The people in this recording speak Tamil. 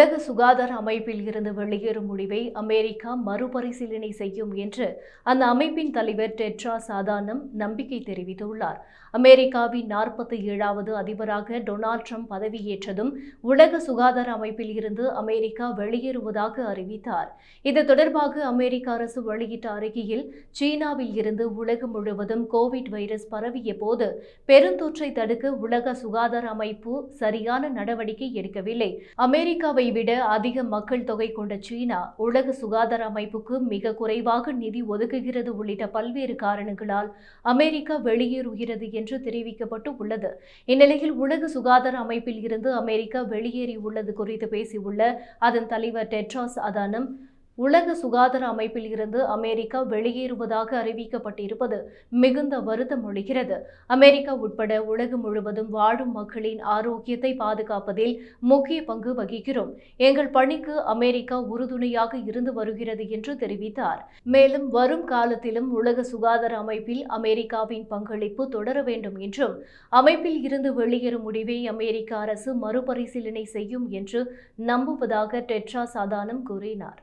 உலக சுகாதார அமைப்பில் இருந்து வெளியேறும் முடிவை அமெரிக்கா மறுபரிசீலனை செய்யும் என்று அந்த அமைப்பின் தலைவர் டெட்ரா சாதானம் நம்பிக்கை தெரிவித்துள்ளார். அமெரிக்காவின் நாற்பத்தி ஏழாவது அதிபராக டொனால்ட் ட்ரம்ப் பதவியேற்றதும் உலக சுகாதார அமைப்பில் இருந்து அமெரிக்கா வெளியேறுவதாக அறிவித்தார். இது தொடர்பாக அமெரிக்க அரசு வெளியிட்ட அறிக்கையில் சீனாவில் இருந்து உலகம் முழுவதும் கோவிட் வைரஸ் பரவிய போது பெருந்தொற்றை தடுக்க உலக சுகாதார அமைப்பு சரியான நடவடிக்கை எடுக்கவில்லை. அமெரிக்காவை விட அதிக மக்கள் தொகை கொண்ட சீனா உலக சுகாதார அமைப்புக்கு மிக குறைவாக நிதி ஒதுக்குகிறது உள்ளிட்ட பல்வேறு காரணங்களால் அமெரிக்கா வெளியேறுகிறது என்று தெரிவிக்கப்பட்டு உள்ளது. இந்நிலையில் உலக சுகாதார அமைப்பில் இருந்து அமெரிக்கா வெளியேறியுள்ளது குறித்து பேசியுள்ள அதன் தலைவர் டெட்ராஸ் அதானம் உலக சுகாதார அமைப்பில் இருந்து அமெரிக்கா வெளியேறுவதாக அறிவிக்கப்பட்டிருப்பது மிகுந்த வருத்தம் அளிக்கிறது. அமெரிக்கா உட்பட உலகம் முழுவதும் வாழும் மக்களின் ஆரோக்கியத்தை பாதுகாப்பதில் முக்கிய பங்கு வகிக்கிறோம். எங்கள் பணிக்கு அமெரிக்கா உறுதுணையாக இருந்து வருகிறது என்று தெரிவித்தார். மேலும் வரும் காலத்திலும் உலக சுகாதார அமைப்பில் அமெரிக்காவின் பங்களிப்பு தொடர வேண்டும் என்றும் அமைப்பில் இருந்து வெளியேறும் முடிவை அமெரிக்க அரசு மறுபரிசீலனை செய்யும் என்று நம்புவதாக டெட்ரா சாதானம் கூறினார்.